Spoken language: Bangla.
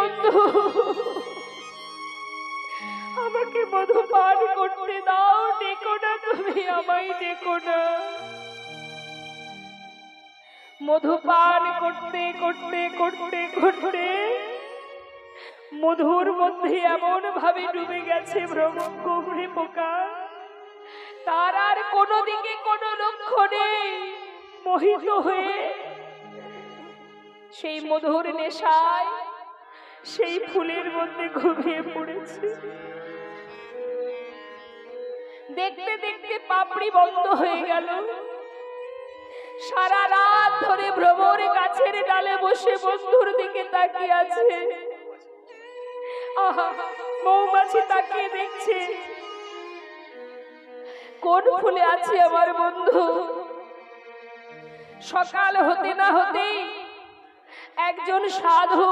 বন্ধু। আমাকে মধু পান করতে দাও, ডেকো না তুমি আমায়, ডেকো না। মধু পান করতে করতে করতে করতে মধুর মধ্যে এমন ভাবে ডুবে গেছে ভ্রমণ কুমড়ে পোকা তার আর কোনো দিকে কোনো লক্ষ্য নেই। মোহিত হয়ে সেই মধুর নেশায় সেই ফুলের মধ্যে ঘুমিয়ে পড়েছে। দেখতে দেখতে পাপড়ি বন্ধ হয়ে গেল। সারা রাত ধরে ভ্রমর গাছের ডালে বসে বন্ধুর দিকে তাকিয়ে আছে। মৌমাছি তাকিয়ে দেখছে। কোন ফুলে আছে আমার বন্ধু? সকাল হতে না হতেই একজন সাধু